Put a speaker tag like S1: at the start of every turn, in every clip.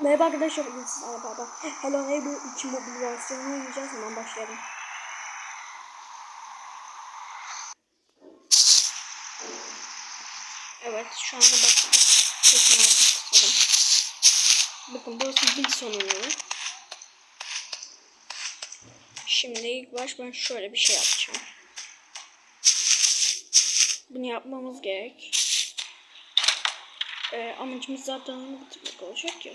S1: Merhaba arkadaşlar sizlerle beraber Hello Neighbor 2 mobil versiyonunu oynayacağız hemen başlayalım. Evet şu anda başladık. Sesini artık kısalım. Bakın burası bir son oyunu. Şimdi ilk baş ben şöyle bir şey yapacağım. Bunu yapmamız gerek. Ee, amacımız zaten onu bitirmek olacak ya.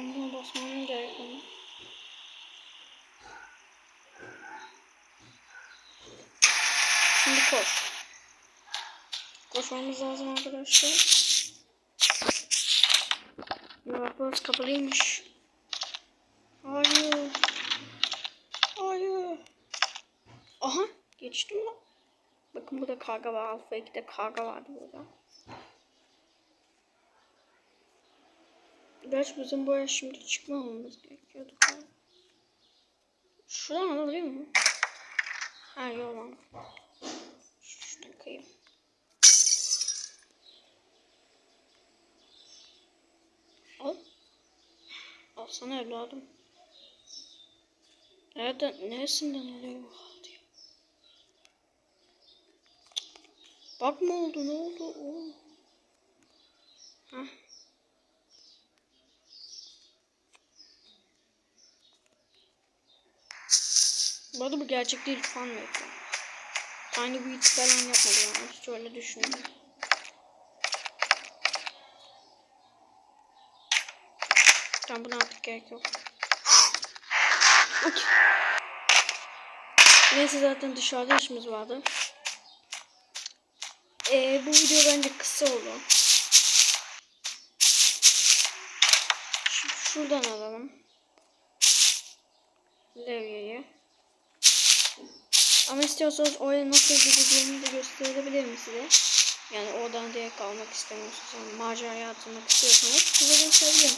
S1: Ondan basmam gerek onu. Şimdi koş. Koşmamız lazım arkadaşlar. Ya burası kapalıymış. Hayır. Hayır. Aha geçtim lan. Bakın burada karga var. Alfa 2'de karga vardı burada. Gerçi bizim buraya şimdi çıkmamamız gerekiyordu. Şuradan alabilir miyim? Ha yok lan. Şuradan kayayım. Al. Al sana evladım. Nereden, neresinden alıyor? diyor. Bak mı oldu ne oldu? Oo. Hah. Bu arada bu gerçek değil fan mı yapıyor? Tiny Beat falan yapmadı yani hiç öyle düşündüm. Tamam buna artık gerek yok. Okey. Neyse zaten dışarıda işimiz vardı. Ee, bu video bence kısa oldu. Ş şuradan alalım. Levyeyi. Ama istiyorsanız oraya nasıl gideceğini de gösterebilirim size. Yani oradan direkt almak istemiyorsanız, yani maceraya atılmak istiyorsanız size gösterebilirim.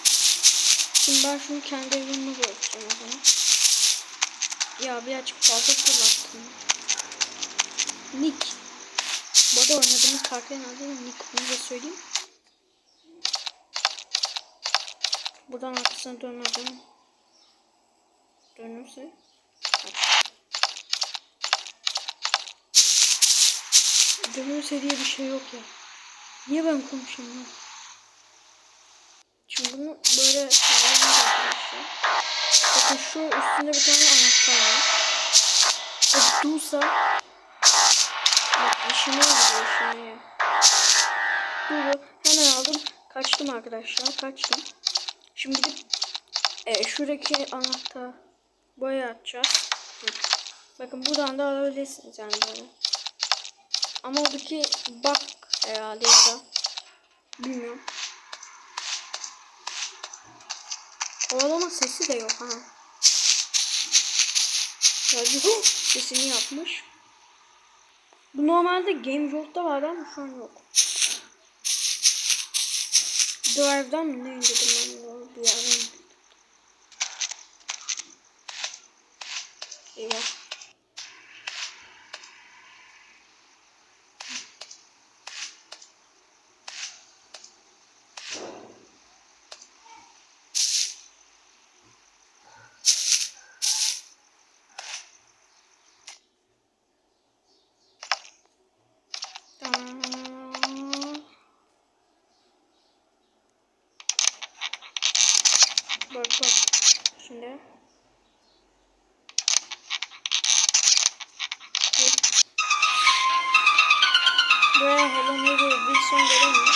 S1: Şimdi ben şunu kendi evimde bırakacağım o zaman. Ya birazcık fazla kullandım. Nick. Bu arada oynadığımız karakterin adı Nick. Bunu da söyleyeyim. Buradan arkasına dönmedim. Dönürse. Dönürse diye bir şey yok ya. Niye ben konuşuyorum lan? Şimdi bunu böyle. Bakın şu üstünde bir tane anahtar var. O dursa Bak işime yarıyor işime. Duru hemen aldım. Kaçtım arkadaşlar kaçtım. Şimdi gidip e, şuradaki anahtar boya atacağız. Bakın buradan da alabilirsiniz yani böyle. Ama oradaki bak herhalde ya bilmiyorum. Kovalama sesi de yok ha. Ya bir sesini yapmış. Bu normalde Game Jolt'ta vardı ama şu an yok. Drive'dan mı ne indirdim ben bunu bir yerden. Eyvah. Bak bak. Şimdi. Buraya Hello Neighbor bir son gelemiyor.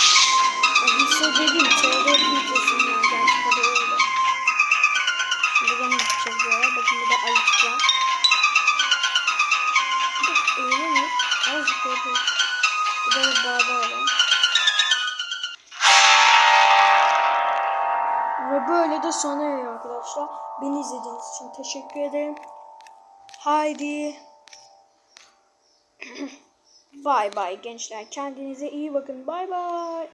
S1: Bir son dediğim Theodore videosundan gerçek adı öyle. Şimdi buradan gideceğiz buraya. Bakın burada ayıcık var. Bu eğilir mi? Azıcık böyle. Burada bir barbar var. Böyle de sona eriyor arkadaşlar. Beni izlediğiniz için teşekkür ederim. Haydi. Bay bay gençler. Kendinize iyi bakın. Bay bay.